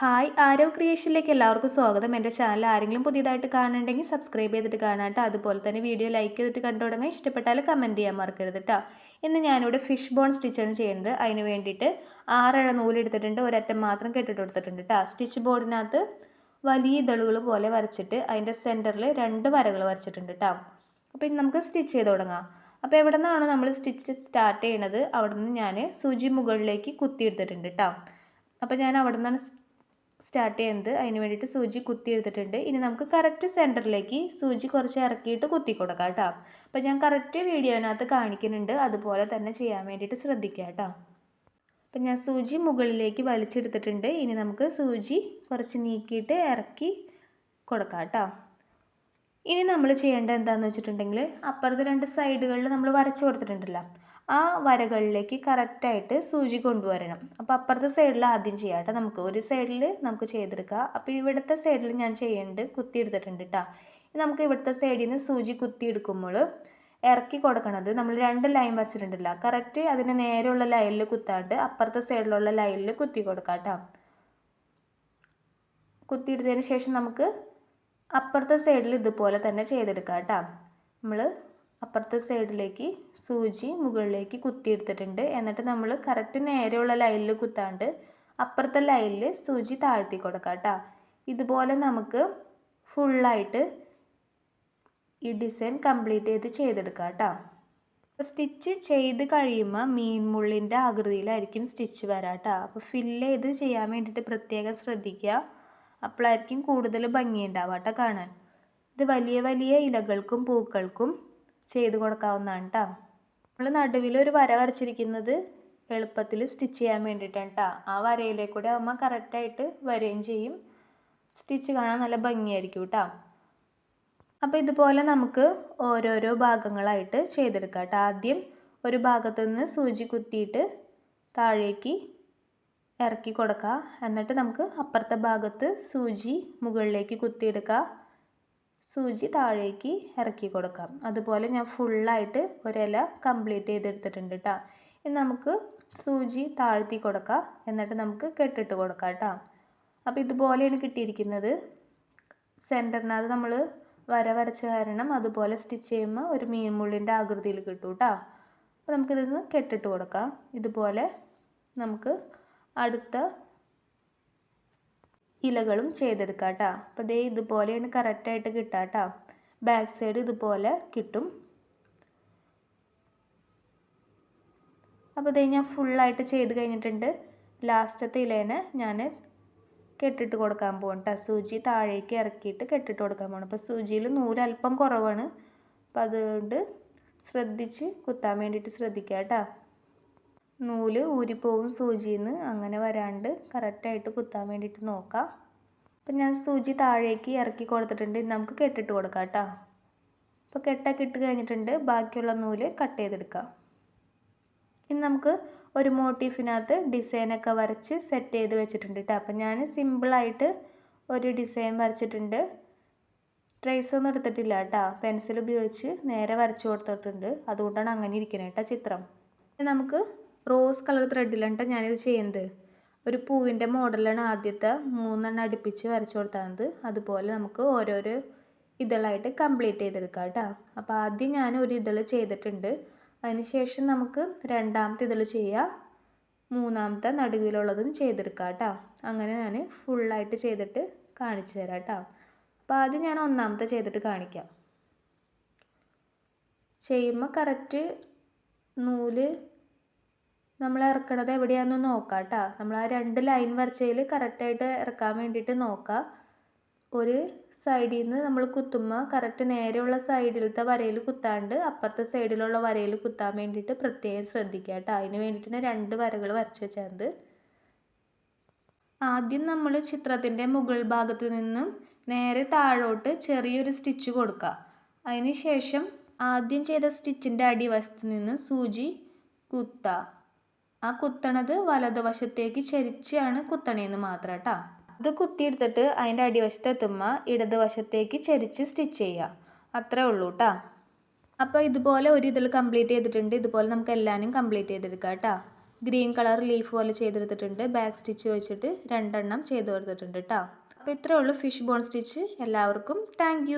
Hi ആരോ ക്രിയേഷനിലേക്ക് എല്ലാവർക്കും സ്വാഗതം. എന്റെ ചാനൽ ആരെങ്കിലും പുതിയതായിട്ട് കാണുന്നുണ്ടെങ്കിൽ സബ്സ്ക്രൈബ് ചെയ്തിട്ട് കാണാട്ടോ. അതുപോലെ തന്നെ വീഡിയോ ലൈക്ക് ചെയ്തിട്ട് കണ്ടു തുടങ്ങാൻ ഇഷ്ടപ്പെട്ടാൽ കമന്റ് ചെയ്യാൻ മറക്കരുത് കേട്ടോ ഇന്ന് ഞാനിവിടെ ഫിഷ് ബോൺ സ്റ്റിച്ചാണ് ചെയ്യുന്നത്. അതിന് വേണ്ടിയിട്ട് ആറഴ നൂലെടുത്തിട്ടുണ്ട് ഒരറ്റം മാത്രം കെട്ടിട്ട് കൊടുത്തിട്ടുണ്ട് കേട്ടോ സ്റ്റിച്ച് ബോർഡിനകത്ത് വലിയ ഇതളുകൾ പോലെ വരച്ചിട്ട് അതിന്റെ സെന്ററിൽ രണ്ട് വരകൾ വരച്ചിട്ടുണ്ട് കേട്ടോ അപ്പോൾ ഇനി നമുക്ക് സ്റ്റിച്ച് ചെയ്ത് തുടങ്ങാം. അപ്പോൾ എവിടെ നിന്നാണ് നമ്മൾ സ്റ്റിച്ച് സ്റ്റാർട്ട് ചെയ്യണത് അവിടെ നിന്ന് ഞാൻ സൂചി മുകളിലേക്ക് കുത്തിയെടുത്തിട്ടുണ്ട് കേട്ടോ അപ്പോൾ ഞാൻ അവിടെ നിന്നാണ് സ്റ്റാർട്ട് ചെയ്യുന്നത്. അതിന് വേണ്ടിയിട്ട് സൂചി കുത്തി എടുത്തിട്ടുണ്ട്. ഇനി നമുക്ക് കറക്റ്റ് സെന്ററിലേക്ക് സൂചി കുറച്ച് ഇറക്കിയിട്ട് കുത്തി കൊടുക്കാം കേട്ടോ. അപ്പോൾ ഞാൻ കറക്റ്റ് വീഡിയോനകത്ത് കാണിക്കുന്നുണ്ട്. അതുപോലെ തന്നെ ചെയ്യാൻ വേണ്ടിയിട്ട് ശ്രദ്ധിക്കുക കേട്ടോ. അപ്പം ഞാൻ സൂചി മുകളിലേക്ക് വലിച്ചെടുത്തിട്ടുണ്ട്. ഇനി നമുക്ക് സൂചി കുറച്ച് നീക്കിയിട്ട് ഇറക്കി കൊടുക്കാം കേട്ടോ. ഇനി നമ്മൾ ചെയ്യേണ്ടത് എന്താണെന്ന് വെച്ചിട്ടുണ്ടെങ്കിൽ അപ്പുറത്തെ രണ്ട് സൈഡുകളിൽ നമ്മൾ വരച്ച് കൊടുത്തിട്ടുണ്ടല്ലോ. ആ വരകളിലേക്ക് കറക്റ്റായിട്ട് സൂചി കൊണ്ടുവരണം. അപ്പോൾ അപ്പുറത്തെ സൈഡിൽ ആദ്യം ചെയ്യാം കേട്ടോ. നമുക്ക് ഒരു സൈഡിൽ നമുക്ക് ചെയ്തെടുക്കാം. അപ്പോൾ ഇവിടുത്തെ സൈഡിൽ ഞാൻ ചെയ്യേണ്ടത് കുത്തിയെടുത്തിട്ടുണ്ട് കേട്ടോ നമുക്ക് ഇവിടുത്തെ സൈഡിൽ നിന്ന് സൂചി കുത്തിയെടുക്കുമ്പോൾ ഇറക്കി കൊടുക്കണത് നമ്മൾ രണ്ട് ലൈൻ വരച്ചിട്ടുണ്ടല്ലോ. കറക്റ്റ് അതിന് നേരെയുള്ള ലൈനിൽ കുത്താണ്ട് അപ്പുറത്തെ സൈഡിലുള്ള ലൈനിൽ കുത്തി കൊടുക്കാം കേട്ടോ കുത്തിയെടുത്തതിന് ശേഷം നമുക്ക് അപ്പുറത്തെ സൈഡിൽ ഇതുപോലെ തന്നെ ചെയ്തെടുക്കാം കേട്ടോ നമ്മൾ അപ്പുറത്തെ സൈഡിലേക്ക് സൂചി മുകളിലേക്ക് കുത്തിയെടുത്തിട്ടുണ്ട്. എന്നിട്ട് നമ്മൾ കറക്റ്റ് നേരെയുള്ള ലൈനിൽ കുത്താണ്ട് അപ്പുറത്തെ ലൈനിൽ സൂചി താഴ്ത്തി കൊടുക്കാം കേട്ടോ. ഇതുപോലെ നമുക്ക് ഫുള്ളായിട്ട് ഈ ഡിസൈൻ കംപ്ലീറ്റ് ചെയ്ത് ചെയ്തെടുക്കാം കേട്ടോ. സ്റ്റിച്ച് ചെയ്ത് കഴിയുമ്പോൾ മീൻ മുള്ളിന്റെ ആകൃതിയിലായിരിക്കും സ്റ്റിച്ച് വരാം കേട്ടോ. അപ്പോൾ ഫില്ല് ചെയ്ത് ചെയ്യാൻ വേണ്ടിയിട്ട് പ്രത്യേകം ശ്രദ്ധിക്കുക. അപ്പോഴായിരിക്കും കൂടുതൽ ഭംഗിയുണ്ടാവുക കേട്ടോ കാണാൻ. ഇത് വലിയ വലിയ ഇലകൾക്കും പൂക്കൾക്കും ചെയ്ത് കൊടുക്കാവുന്നതാണ് കേട്ടോ നമ്മൾ നടുവിൽ ഒരു വര വരച്ചിരിക്കുന്നത് എളുപ്പത്തിൽ സ്റ്റിച്ച് ചെയ്യാൻ വേണ്ടിയിട്ടാണ് കേട്ടോ ആ വരയിലേക്ക് കൂടെ ആകുമ്പോൾ കറക്റ്റായിട്ട് വരികയും ചെയ്യും. സ്റ്റിച്ച് കാണാൻ നല്ല ഭംഗിയായിരിക്കും കേട്ടോ അപ്പോൾ ഇതുപോലെ നമുക്ക് ഓരോരോ ഭാഗങ്ങളായിട്ട് ചെയ്തെടുക്കാം കേട്ടോ ആദ്യം ഒരു ഭാഗത്തു നിന്ന് സൂചി കുത്തിയിട്ട് താഴേക്ക് ഇറക്കി കൊടുക്കുക എന്നിട്ട് നമുക്ക് അപ്പുറത്തെ ഭാഗത്ത് സൂചി മുകളിലേക്ക് കുത്തിയെടുക്കുക സൂചി താഴേക്ക് ഇറക്കി കൊടുക്കാം. അതുപോലെ ഞാൻ ഫുള്ളായിട്ട് ഒരില കംപ്ലീറ്റ് ചെയ്തെടുത്തിട്ടുണ്ട് കേട്ടോ ഇനി നമുക്ക് സൂചി താഴ്ത്തി കൊടുക്കാം. എന്നിട്ട് നമുക്ക് കെട്ടിട്ട് കൊടുക്കാം കേട്ടോ അപ്പോൾ ഇതുപോലെയാണ് കിട്ടിയിരിക്കുന്നത്. സെന്ററിനകത്ത് നമ്മൾ വര വരച്ച കാരണം അതുപോലെ സ്റ്റിച്ച് ചെയ്യുമ്പോൾ ഒരു മീൻമുള്ളിന്റെ ആകൃതിയിൽ കിട്ടും കേട്ടോ അപ്പോൾ നമുക്കിതൊന്ന് കെട്ടിട്ട് കൊടുക്കാം. ഇതുപോലെ നമുക്ക് അടുത്ത ഇലകളും ചെയ്തെടുക്കാം കേട്ടോ അപ്പോൾ ദേ ഇതുപോലെയാണ് കറക്റ്റായിട്ട് കിട്ടുക കേട്ടോ ബാക്ക് സൈഡ് ഇതുപോലെ കിട്ടും. അപ്പോൾ ദേ ഞാൻ ഫുള്ളായിട്ട് ചെയ്ത് കഴിഞ്ഞിട്ടുണ്ട്. ലാസ്റ്റത്തെ ഇലേനെ ഞാൻ കെട്ടിട്ട് കൊടുക്കാൻ പോകണം കേട്ടോ സൂചി താഴേക്ക് ഇറക്കിയിട്ട് കെട്ടിട്ട് കൊടുക്കാൻ പോകണം അപ്പോൾ സൂചിയിൽ നൂൽ അല്പം കുറവാണ്. അപ്പോൾ അതുകൊണ്ട് ശ്രദ്ധിച്ച് കുത്താൻ വേണ്ടിയിട്ട് ശ്രദ്ധിക്കുക കേട്ടോ നൂൽ ഊരിപ്പോവും സൂചിയിൽ നിന്ന് അങ്ങനെ വരാണ്ട് കറക്റ്റായിട്ട് കുത്താൻ വേണ്ടിയിട്ട് നോക്കാം. അപ്പം ഞാൻ സൂചി താഴേക്ക് ഇറക്കി കൊടുത്തിട്ടുണ്ട്. നമുക്ക് കെട്ടിട്ട് കൊടുക്കാം കേട്ടോ. അപ്പോൾ കെട്ടൊക്കെ ഇട്ട് കഴിഞ്ഞിട്ടുണ്ട്. ബാക്കിയുള്ള നൂൽ കട്ട് ചെയ്തെടുക്കാം. ഇനി നമുക്ക് ഒരു മോട്ടീഫിനകത്ത് ഡിസൈനൊക്കെ വരച്ച് സെറ്റ് ചെയ്ത് വെച്ചിട്ടുണ്ട് കേട്ടോ. അപ്പം ഞാൻ സിമ്പിളായിട്ട് ഒരു ഡിസൈൻ വരച്ചിട്ടുണ്ട്. ട്രേസ് ഒന്നും എടുത്തിട്ടില്ല കേട്ടോ. പെൻസിൽ ഉപയോഗിച്ച് നേരെ വരച്ചു കൊടുത്തിട്ടുണ്ട്. അതുകൊണ്ടാണ് അങ്ങനെ ഇരിക്കുന്നത് കേട്ടോ ചിത്രം. നമുക്ക് റോസ് കളർ ത്രെഡിലാണ് ഞാനിത് ചെയ്യുന്നത് ഒരു പൂവിന്റെ മോഡലാണ് ആദ്യത്തെ മൂന്നെണ്ണം അടുപ്പിച്ച് വരച്ചു കൊടുത്തത് അതുപോലെ നമുക്ക് ഓരോരോ ഇതളായിട്ട് കംപ്ലീറ്റ് ചെയ്തെടുക്കാം കേട്ടോ അപ്പോൾ ആദ്യം ഞാൻ ഒരു ഇതൾ ചെയ്തിട്ടുണ്ട്. അതിനുശേഷം നമുക്ക് രണ്ടാമത്തെ ഇതൾ ചെയ്യാം. മൂന്നാമത്തെ നടുവിലുള്ളതും ചെയ്തെടുക്കാം കേട്ടോ അങ്ങനെ ഞാൻ ഫുള്ളായിട്ട് ചെയ്തിട്ട് കാണിച്ചു തരാം കേട്ടോ അപ്പോൾ ആദ്യം ഞാൻ ഒന്നാമത്തെ ചെയ്തിട്ട് കാണിക്കാം. ചെയ്യുമ്പോൾ കറക്റ്റ് നൂൽ നമ്മൾ ഇറക്കണത് എവിടെയാണെന്ന് നോക്കാം കേട്ടോ നമ്മൾ ആ രണ്ട് ലൈൻ വരച്ചതിൽ കറക്റ്റായിട്ട് ഇറക്കാൻ വേണ്ടിയിട്ട് നോക്കാം. ഒരു സൈഡിൽ നിന്ന് നമ്മൾ കുത്തുമ്പോൾ കറക്റ്റ് നേരെയുള്ള സൈഡിലത്തെ വരയിൽ കുത്താണ്ട് അപ്പുറത്തെ സൈഡിലുള്ള വരയിൽ കുത്താൻ വേണ്ടിയിട്ട് പ്രത്യേകം ശ്രദ്ധിക്കുക കേട്ടോ അതിന് വേണ്ടിയിട്ടാണ് രണ്ട് വരകൾ വരച്ച് വെച്ചത് ആദ്യം നമ്മൾ ചിത്രത്തിന്റെ മുകൾ ഭാഗത്ത് നിന്നും നേരെ താഴോട്ട് ചെറിയൊരു സ്റ്റിച്ച് കൊടുക്കുക അതിന് ശേഷം ആദ്യം ചെയ്ത സ്റ്റിച്ചിന്റെ അടിവശത്ത് നിന്ന് സൂചി കുത്തുക ആ കുത്തണത് വലതുവശത്തേക്ക് ചരിച്ചാണ് കുത്തണേന്ന് മാത്രം കേട്ടോ അത് കുത്തിയെടുത്തിട്ട് അതിന്റെ അടിവശത്ത് എത്തുമ്പോൾ ഇടതുവശത്തേക്ക് ചരിച്ച് സ്റ്റിച്ച് ചെയ്യുക അത്രേ ഉള്ളൂ കേട്ടോ അപ്പോൾ ഇതുപോലെ ഒരു ഇതിൽ കംപ്ലീറ്റ് ചെയ്തിട്ടുണ്ട്. ഇതുപോലെ നമുക്ക് എല്ലാവരും കംപ്ലീറ്റ് ചെയ്തെടുക്കാം കേട്ടോ ഗ്രീൻ കളർ ലീഫ് പോലെ ചെയ്തെടുത്തിട്ടുണ്ട്. ബാക്ക് സ്റ്റിച്ച് വെച്ചിട്ട് രണ്ടെണ്ണം ചെയ്ത് കൊടുത്തിട്ടുണ്ട് കേട്ടോ അപ്പോൾ ഇത്രേ ഉള്ളൂ ഫിഷ് ബോൺ സ്റ്റിച്ച്. എല്ലാവർക്കും താങ്ക്